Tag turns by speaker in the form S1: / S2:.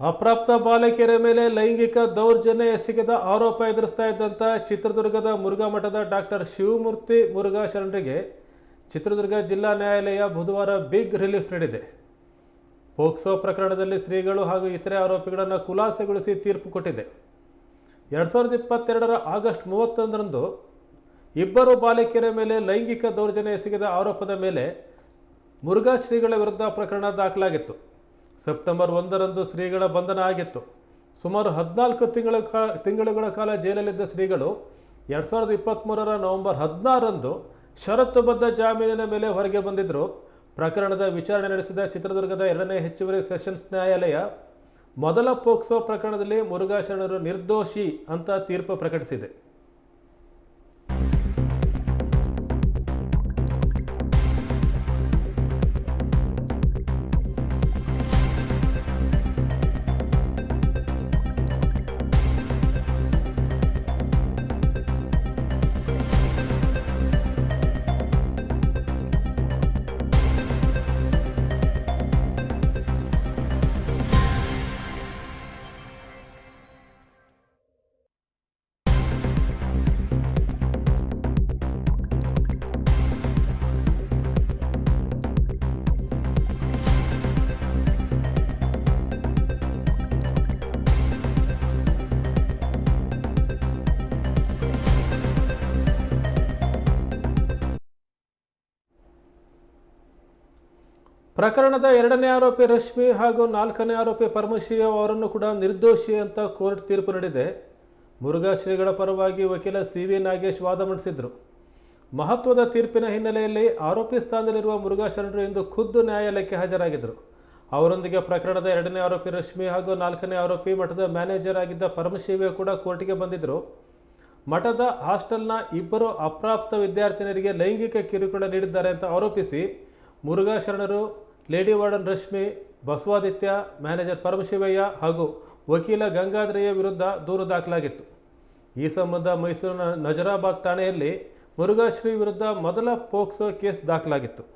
S1: ಅಪ್ರಾಪ್ತ ಬಾಲಕಿಯರ ಮೇಲೆ ಲೈಂಗಿಕ ದೌರ್ಜನ್ಯ ಎಸಗಿದ ಆರೋಪ ಎದುರಿಸ್ತಾ ಇದ್ದಂಥ ಚಿತ್ರದುರ್ಗದ ಮುರುಘಾ ಮಠದ ಡಾಕ್ಟರ್ ಶಿವಮೂರ್ತಿ ಮುರುಘಾ ಶರಣರಿಗೆ ಚಿತ್ರದುರ್ಗ ಜಿಲ್ಲಾ ನ್ಯಾಯಾಲಯ ಬುಧವಾರ ಬಿಗ್ ರಿಲೀಫ್ ನೀಡಿದೆ. ಪೋಕ್ಸೋ ಪ್ರಕರಣದಲ್ಲಿ ಶ್ರೀಗಳು ಹಾಗೂ ಇತರೆ ಆರೋಪಿಗಳನ್ನು ಖುಲಾಸೆಗೊಳಿಸಿ ತೀರ್ಪು ಕೊಟ್ಟಿದೆ. ಎರಡು ಸಾವಿರದ ಇಪ್ಪತ್ತೆರಡರ ಆಗಸ್ಟ್ ಮೂವತ್ತೊಂದರಂದು ಇಬ್ಬರು ಬಾಲಕಿಯರ ಮೇಲೆ ಲೈಂಗಿಕ ದೌರ್ಜನ್ಯ ಎಸಗಿದ ಆರೋಪದ ಮೇಲೆ ಮುರುಘಾ ಶ್ರೀಗಳ ವಿರುದ್ಧ ಪ್ರಕರಣ ದಾಖಲಾಗಿತ್ತು. ಸೆಪ್ಟೆಂಬರ್ ಒಂದರಂದು ಶ್ರೀಗಳ ಬಂಧನ ಆಗಿತ್ತು. ಸುಮಾರು ಹದಿನಾಲ್ಕು ತಿಂಗಳ ಕಾ, ತಿಂಗಳುಗಳ ಕಾಲ ಜೈಲಲ್ಲಿದ್ದ ಶ್ರೀಗಳು ಎರಡು ಸಾವಿರದ ಇಪ್ಪತ್ತ್ಮೂರರ ನವೆಂಬರ್ ಹದಿನಾರರಂದು ಷರತ್ತುಬದ್ಧ ಜಾಮೀನಿನ ಮೇಲೆ ಹೊರಗೆ ಬಂದಿದ್ದರು ಪ್ರಕರಣದ ವಿಚಾರಣೆ ನಡೆಸಿದ ಚಿತ್ರದುರ್ಗದ ಎರಡನೇ ಹೆಚ್ಚುವರಿ ಸೆಷನ್ಸ್ ನ್ಯಾಯಾಲಯ ಮೊದಲ ಪೋಕ್ಸೋ ಪ್ರಕರಣದಲ್ಲಿ ಮುರುಘಾ ಶರಣರು ನಿರ್ದೋಷಿ ಅಂತ ತೀರ್ಪು ಪ್ರಕಟಿಸಿದೆ. ಪ್ರಕರಣದ ಎರಡನೇ ಆರೋಪಿ ರಶ್ಮಿ ಹಾಗೂ ನಾಲ್ಕನೇ ಆರೋಪಿ ಪರಮಶಿವ ಅವರನ್ನು ಕೂಡ ನಿರ್ದೋಷಿ ಅಂತ ಕೋರ್ಟ್ ತೀರ್ಪು ನೀಡಿದೆ. ಮುರುಘಾ ಶ್ರೀಗಳ ಪರವಾಗಿ ವಕೀಲ ಸಿ ವಿ ನಾಗೇಶ್ ವಾದ ಮಂಡಿಸಿದರು. ಮಹತ್ವದ ತೀರ್ಪಿನ ಹಿನ್ನೆಲೆಯಲ್ಲಿ ಆರೋಪಿ ಸ್ಥಾನದಲ್ಲಿರುವ ಮುರುಘಾ ಶರಣರು ಇಂದು ಖುದ್ದು ನ್ಯಾಯಾಲಯಕ್ಕೆ ಹಾಜರಾಗಿದ್ದರು. ಅವರೊಂದಿಗೆ ಪ್ರಕರಣದ ಎರಡನೇ ಆರೋಪಿ ರಶ್ಮಿ ಹಾಗೂ ನಾಲ್ಕನೇ ಆರೋಪಿ ಮಠದ ಮ್ಯಾನೇಜರ್ ಆಗಿದ್ದ ಪರಮಶಿವ ಕೂಡ ಕೋರ್ಟಿಗೆ ಬಂದಿದ್ದರು ಮಠದ ಹಾಸ್ಟೆಲ್ನ ಇಬ್ಬರು ಅಪ್ರಾಪ್ತ ವಿದ್ಯಾರ್ಥಿನಿಯರಿಗೆ ಲೈಂಗಿಕ ಕಿರುಕುಳ ನೀಡಿದ್ದಾರೆ ಅಂತ ಆರೋಪಿಸಿ ಮುರುಘಾ ಶರಣರು lady warden Rashmi, Basavaditya, manager Paramashivaiah ಹಾಗೂ ವಕೀಲ ಗಂಗಾಧರಯ್ಯ ವಿರುದ್ಧ ದೂರು ದಾಖಲಾಗಿತ್ತು. ಈ ಸಂಬಂಧ ಮೈಸೂರಿನ ನಜರಾಬಾದ್ ಠಾಣೆಯಲ್ಲಿ ಮುರುಘಾಶ್ರೀ ವಿರುದ್ಧ ಮೊದಲ ಪೋಕ್ಸೋ ಕೇಸ್ ದಾಖಲಾಗಿತ್ತು.